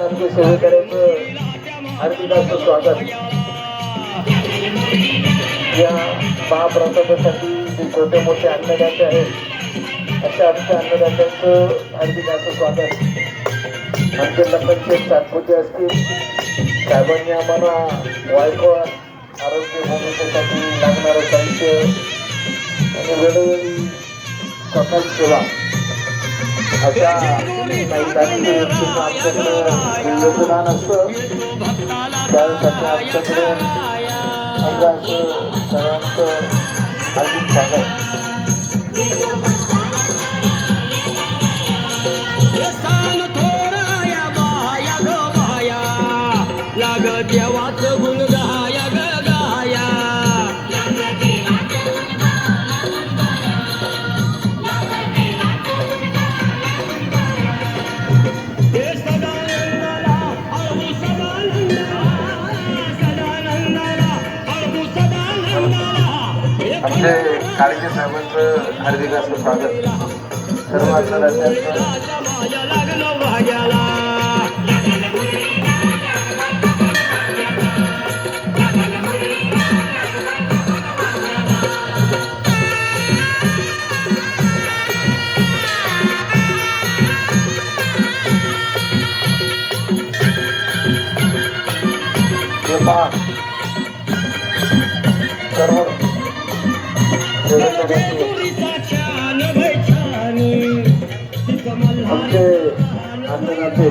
आमच्या आमच्या सेवेकऱ्याचं स्वागत. या महाप्रसादासाठी जे छोटे मोठे अन्नदाते आहेत अशा आमच्या अन्नदात्यांचं हार्दिक स्वागत. आमचे लखनचे सातपुते असतील साहेबांनी आम्हाला वायकोळ आरोग्य भूमिकेसाठी लागणारं साहित्य आणि वेळोवेळी सकाळ सेवा. अशा व्यक्तींना आमच्याकडे योगदान असतं. त्यासाठी आमच्याकडे समजा असं सर्वांचं आमचे काळजी साहेबांचं हार्दिक असं स्वागत. सर्व अन्नदात्यांचं राजा आमचे अन्नदाते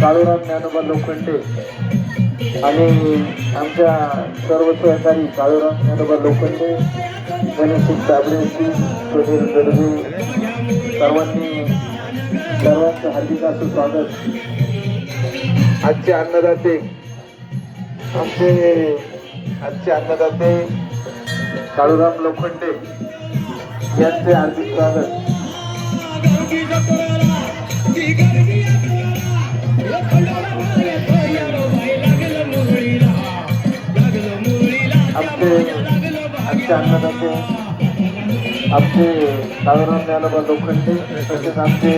काळूराम ज्ञानोबा लोखंडे आणि आमच्या सर्व सहकारी काळूराम ज्ञानोबा लोखंडे गणेश दाबडे सुधीर गडवे सर्वांनी सर्वांचं हार्दिक असं स्वागत आजचे अन्नदाते आमचे आजचे अन्नदाते काळूराम लोखंडे यांचे हार्दिक स्वागत. आमचे माझ्या आमचे अन्नदाते आमचे काळूराम ज्ञानोबा लोखंडे तसेच आमचे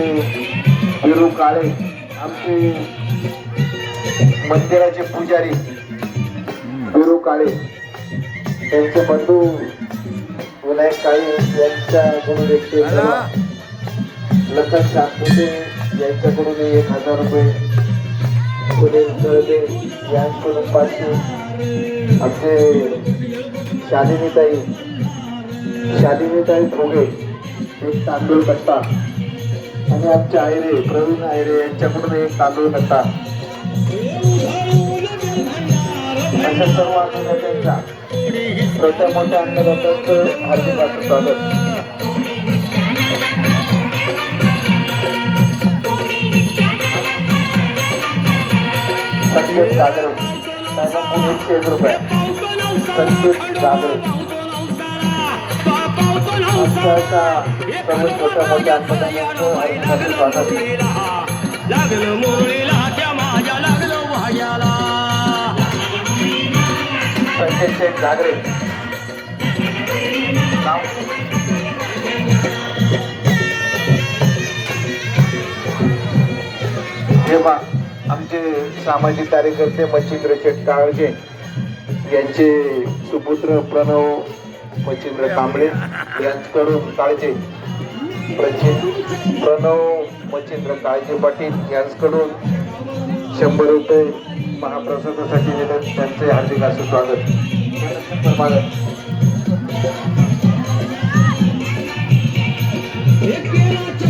विरू काळे आमचे मंदिराचे पुजारी विरू काळे त्यांचे बंधू विनायक काळे यांच्या गुरुदेवते लखन सातपुते यांच्याकडून एक हजार रुपये सुनील कळदे यांच्याकडून पाचशे आमचे शालिनीताई शालिनीताई भोगे एक तांदूळ कट्टा आणि आमचे आयरे प्रवीण आयरे यांच्याकडून एक तांदूळ कट्टा. अशा सर्व अन्नदात्यांच्या छोट्या मोठ्या अन्नदात्यांचं हार्दिक असं स्वागत संकेत एकशे एक रुपये. संकेत सागरे आमच्या सर्व छोट्या मोठ्या अन्नदात्यांचं स्वागत. संकेत शेठ जागरे नाव आमचे सामाजिक कार्यकर्ते मच्छिंद्र शेठ काळजे यांचे सुपुत्र प्रणव मच्छिंद्र कांबळे यांकडून काळजे. प्रचि- प्रणव मच्छिंद्र काळजे पाटील यांकडून शंभर रुपये महाप्रसादासाठी दिले त्यांचे हार्दिक असं स्वागत.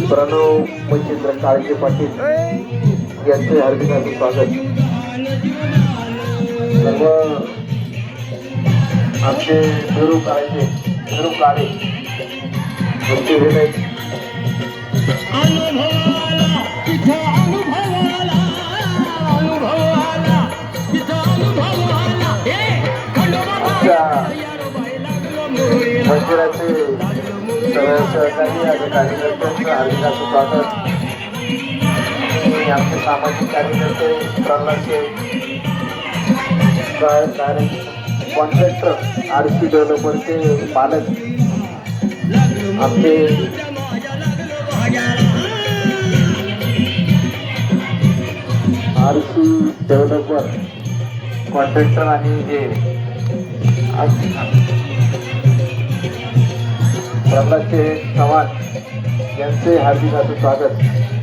प्रणव मच्छिंद्र काळजे पाटील यांचे हार्दिक असं स्वागत. सर्व आमचे गुरु काळजे गुरु काळे. मंदिराचे सहकारी आणि कार्यकर्त्यांचं हार्दिक स्वागत आणि आमचे सामाजिक कार्यकर्ते प्रल्हादचे कॉन्ट्रॅक्टर आर सी डेव्हलपरचे पालक आमचे आर सी डेव्हलपर कॉन्ट्रॅक्टर आणि हे. प्रल्हाद चव्हाण यांचे हार्दिक असं स्वागत.